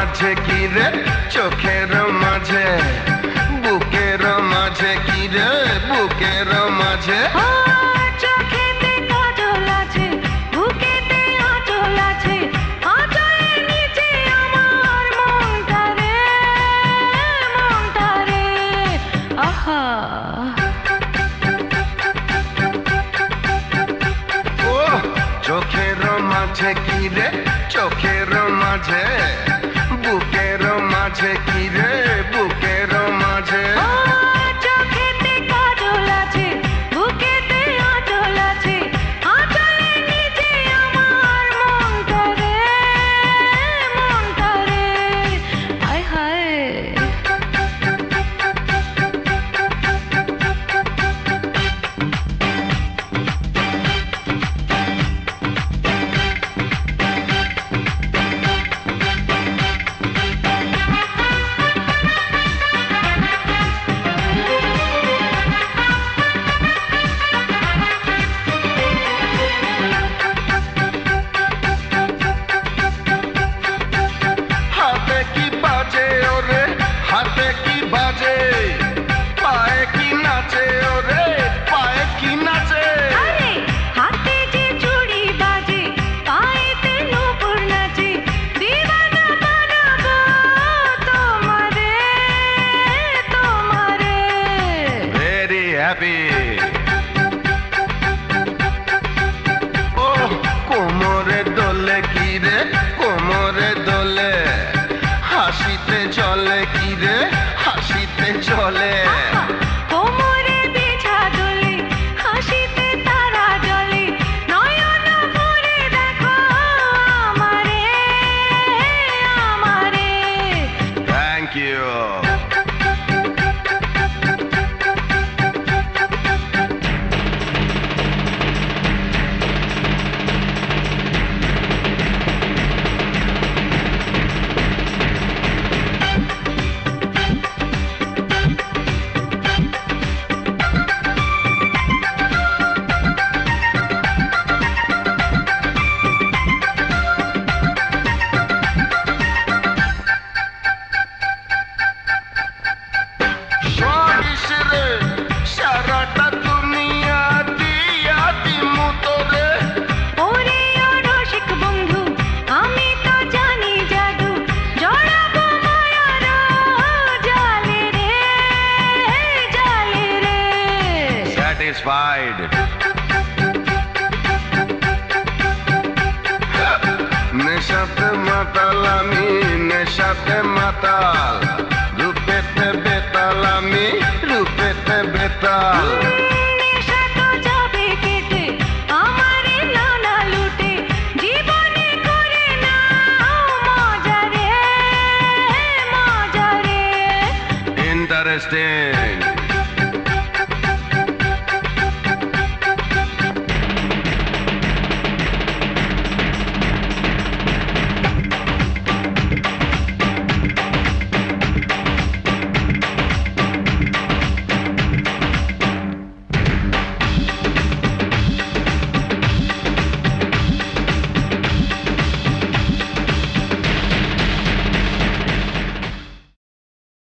মাঝে কি রে? চোখের মাঝে। বুকের মাঝে কি রে? বুকের মাঝে। ও চোখের মাঝে কি রে? চোখের মাঝে। মাঝে কি রে বাজে ওরে হাতে কি বাজে? পায়ে কি নাচে ওরে পায়ে কি নাচে? আরে হাতে যে চুড়ি বাজে পায়েতে নূপুর নাচে দিওয়ানা বানাবো তোমারে তোমারে। ভেরি হ্যাপি ও কোমরে দোলে কি রে কোমরে enjoy. স্যাটিসফাইড নেশাতে মাতাল আমি নেশাতে মাতাল রূপেতে বেতাল আমি রূপেতে বেতাল নেশা